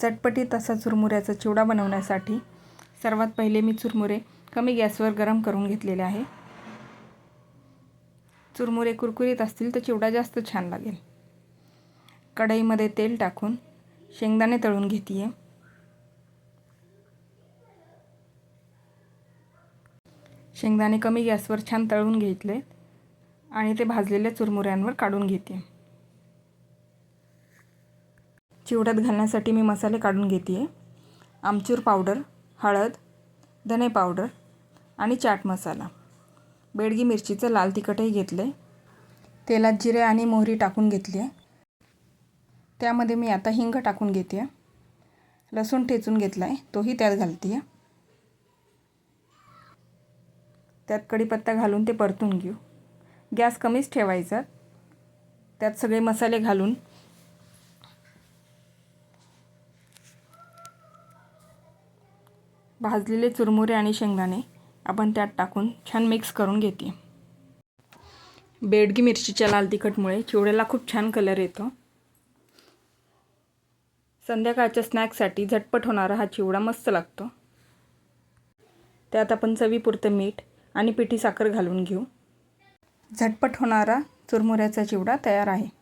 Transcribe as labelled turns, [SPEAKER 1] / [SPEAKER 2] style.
[SPEAKER 1] चटपटीत असा चुरमुऱ्याचा चिवडा बनवण्यासाठी सर्वात पहिले मी चुरमुरे कमी गॅसवर गरम करून घेतलेले आहे. चुरमुरे कुरकुरीत असतील तर चिवडा जास्त छान लागेल. कढईमध्ये तेल टाकून शेंगदाणे तळून घेते आहे शेंगदाणे कमी गॅसवर छान तळून घेतले आणि ते भाजलेल्या चुरमुऱ्यांवर काढून घेते चिवड्यात घालण्यासाठी मी मसाले काढून घेते आहे आमचूर पावडर हळद धने पावडर आणि चाट मसाला. बेडगी मिरचीचं लाल तिखटही घेतलं आहे तेलात जिरे आणि मोहरी टाकून घेतली आहे त्यामध्ये मी आता हिंग टाकून घेते आहे लसूण ठेचून घेतला आहे तोही त्यात घालते आहे त्यात कढीपत्ता घालून ते परतून घेऊ. गॅस कमीच ठेवायचा. त्यात सगळे मसाले घालून भाजलेले चुरमुरे आणि शेंगदाणे आपण त्यात टाकून छान मिक्स करून घेते बेडगी मिरचीच्या लाल तिखटमुळे चिवड्याला खूप छान कलर येतो. संध्याकाळच्या स्नॅक्ससाठी झटपट होणारा हा चिवडा मस्त लागतो. त्यात आपण चवीपुरतं मीठ आणि पिठी साखर घालून घेऊ. झटपट होणारा चुरमुऱ्याचा चिवडा तयार आहे.